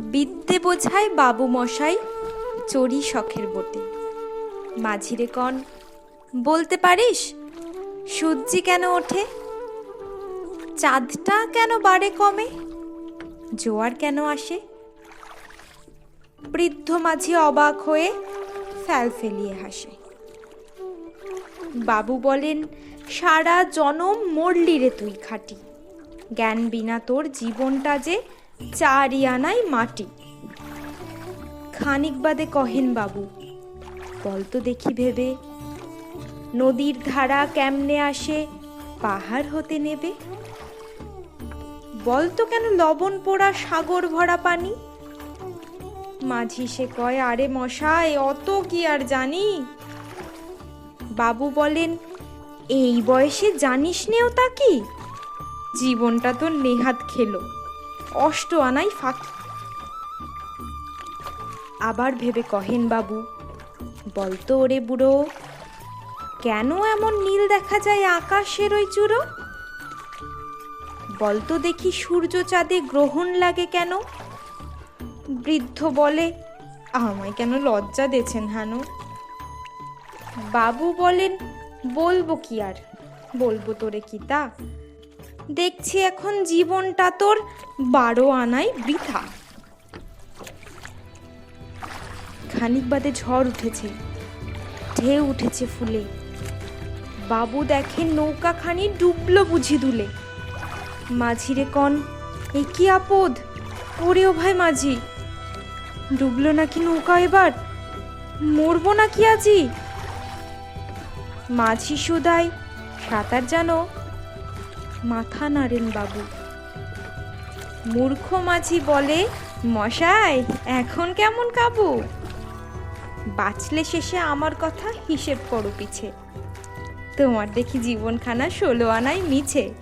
বিদ্যে বোঝায় বাবু মশাই, চড়ি শখের বটে। মাঝিরে কন, বলতে পারিস? সূর্যি কেন ওঠে? চাঁদটা কেন বাড়ে কমে? জোয়ার কেন আসে? বৃদ্ধ মাঝি অবাক হয়ে ফ্যাল ফেলিয়ে হাসে। বাবু বলেন, সারা জনম মরলি রে তুই খাটি। জ্ঞান বিনা তোর জীবনটা যে চারি আনাই মাটি। খানিক বাদে কহেন বাবু বলতো দেখি ভেবে, নদীর ধারা কেমনে আসে, পাহাড় হতে নেবে? বলতো কেন লবণ পোড়া সাগর ভরা পানি? মাঝি সে কয়, আরে মশাই, অত কি আর জানি? বাবু বলেন, এই বয়সে জানিস নেও তা কি? জীবনটা তো নেহাত খেলো। অষ্ট আনাই ফাঁকি। আবার ভেবে কহেন বাবু বলতো ওরে বুড়ো, কেন এমন নীল দেখা যায় আকাশের ওই চূড়ো? বলতো দেখি সূর্য চাঁদে গ্রহণ লাগে কেন? বৃদ্ধ বলে, আমায় কেন লজ্জা দেছেন হানো? বাবু বলেন, বলব কি আর? বলব তোরে কি তা? দেখছি এখন জীবনটা তোর বারো আনাই বৃথা। খানিক বাদে ঝড় উঠেছে, ঢেউ উঠেছে ফুলে। বাবু দেখেন নৌকাখানি ডুবলো বুঝি দুলে। মাঝিরে কন, এ কি আপদ? ওরেও ভাই মাঝি, ডুবলো নাকি নৌকা এবার? মরবো নাকি আজি? মাঝি সুদাই সাঁতার জানো? মাথা নাড়েন বাবু। মূর্খ মাঝি বলে, মশাই, এখন কেমন কাবু? বাঁচলে শেষে আমার কথা হিসেব করো পিছে। তোমার দেখি জীবনখানা ষোলো আনায় মিছে।